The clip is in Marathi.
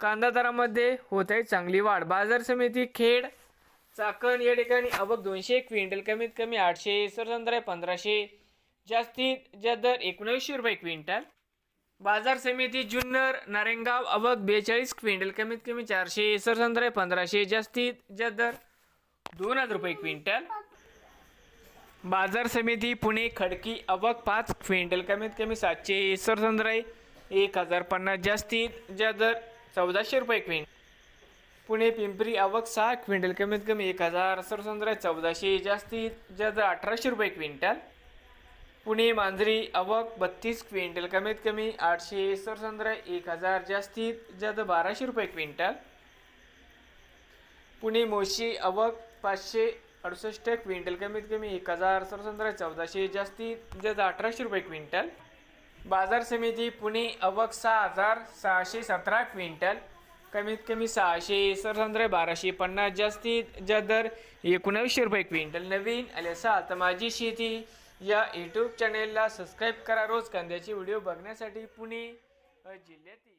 कांदा दरामध्ये होत आहे चांगली वाढ. बाजार समिती खेड चाकण या ठिकाणी अबक दोनशे क्विंटल कमीत कमी आठशे सरसंद्र पंधराशे. जास्तीत जास्त दर एकोणऐंशी रुपये क्विंटल. बाजार समिती जुन्नर नारेंगाव अवक बेचाळीस क्विंटल कमीत कमी चारशे सरसंद्र पंधराशे. जास्तीत जास्त दर दोन हजार रुपये क्विंटल. बाजार समिती पुणे खडकी अवक पाच क्विंटल कमीत कमी सातशे सरसंद्राई एक हजार पन्नास. जास्तीत जास्त दर चौदाशे रुपये क्विंट पुणे पिंपरी अवक सहा क्विंटल कमीत कमी एक हजार सरसंद्रा चौदाशे जास्तीत जास्त अठराशे रुपये क्विंटल पुणे मांजरी अवक बत्तीस क्विंटल कमीत कमी आठशे सरसंद्रा एक हजार जास्तीत जास्त बाराशे रुपये क्विंटल पुणे मोशी अवक पाचशे अडुसष्ट क्विंटल कमीत कमी एक हजार सरसंद्रा चौदाशे जास्तीत जास्त अठराशे रुपये क्विंटल बाजार समिती पुणे अवक सहा हजार सहाशे सतरा क्विंटल. कमीत कमी सहाशे सरसंद्र बाराशे पन्नास जास्तीत जास्त दर एकोणावीसशे रुपये क्विंटल. नवीन आले असाल तर माझी शेती या यूट्यूब चॅनेलला सबस्क्राईब करा. रोज कांद्याचे व्हिडिओ बघण्यासाठी पुणे जिल्ह्यातील